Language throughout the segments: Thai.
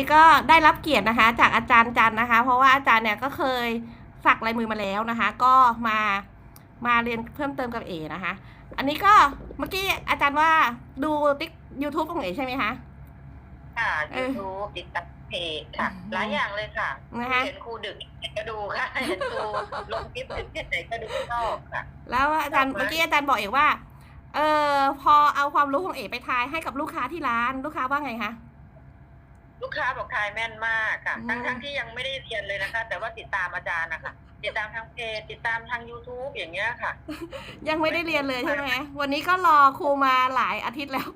นี้ก็ได้รับเกียรตินะคะ จากอาจารย์จันนะคะ เพราะว่าอาจารย์เนี่ยก็เคยสักลายมือมาแล้วนะคะ ก็มามาเรียนเพิ่มเติมกับเอนะคะ อันนี้ก็เมื่อกี้อาจารย์ว่าดูติ๊ก YouTube ของเอใช่ไหมคะค่ะเออยูทูบติดตามเพจค่ะอืมหลายอย่างเลยค่ะนะคะเห็นครูดึกก็ดูค่ะเห็นครูลงคลิปดึกที่ไหนก็ดูชอบค่ะ แล้วอาจารย์ชอบมากเมื่อกี้อาจารย์บอกเอกว่า เออพอเอาความรู้ของเอกไปทายให้กับลูกค้าที่ร้านลูกค้าว่าไงคะ ลูกค้าบอกทายแม่นมากค่ะ อืม ทั้งทั้งที่ยังไม่ได้เรียนเลยนะคะ แต่ว่าติดตามอาจารย์นะคะติดตามทางเพจติดตามทาง YouTube อย่างเงี้ยค่ะ ยังไม่ได้เรียนเลยใช่ไหมวันนี้ก็รอครูมาหลายอาทิตย์แล้ว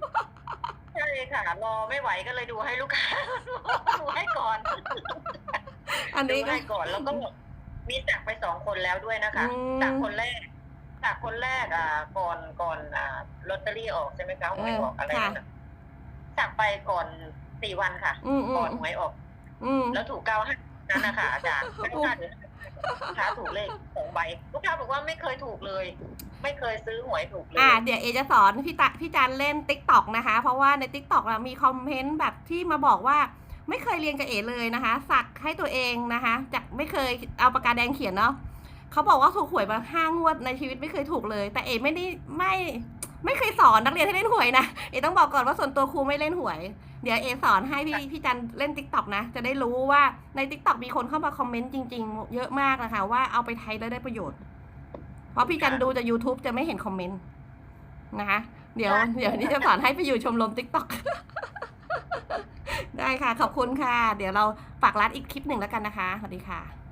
ใช่ค่ะ รอไม่ไหวก็เลยดูให้ลูกค้า ดูให้ก่อนอันดูนี้ก็ ให้ก่อนแล้วก็มีสักไปสองคนแล้วด้วยนะคะอืมสักคนแรกสักคนแรกอ่าก่อนก่อนอ่าลอตเตอรี่ออกใช่ไหมคะหวยออกอะไรนั่นน่ะสักไปก่อน สี่วันค่ะอืมอืก่อมนหวยออก อืม แล้วถูกเก้าห้านั่นนะคะอาจารย์ไม่พลาดเลยลูกค้าถูกเลขสองใบลูกค้าบอกว่าไม่เคยถูกเลย ไม่เคยซื้อหวยถูกเลย อ่าเดี๋ยวเอจะสอนพี่ตะพี่จันเล่นติ๊กต็อกนะคะ เพราะว่าในติ๊กต็อกมีคอมเมนต์แบบที่มาบอกว่า ไม่เคยเรียนกับเอเลยนะคะ สักให้ตัวเองนะคะ จากไม่เคยเอาปากกาแดงเขียนเนาะเขาบอกว่าถูกหวยมาห้างวดในชีวิตไม่เคยถูกเลย แต่เอไม่ได้ไม่ไม่เคยสอนนักเรียนให้เล่นหวยนะเอต้องบอกก่อนว่าส่วนตัวครูไม่เล่นหวย เดี๋ยวเอสอนให้พี่พี่จันเล่นติ๊กต็อกนะ จะได้รู้ว่าในติ๊กต็อกมีคนเข้ามาคอมเมนต์จริง ๆ เยอะมากนะคะ ว่าเอาไปใช้แล้วได้ประโยชน์ เพราะพี่จันดูจาก YouTube จะไม่เห็นคอมเมนต์นะคะ เดี๋ยว เดี๋ยวนี้จะสอนให้ไปอยู่ชมรมติ๊กต็อกได้ค่ะ ขอบคุณค่ะ เดี๋ยวเราฝากร้านอีกคลิปหนึ่งแล้วกันนะคะ สวัสดีค่ะ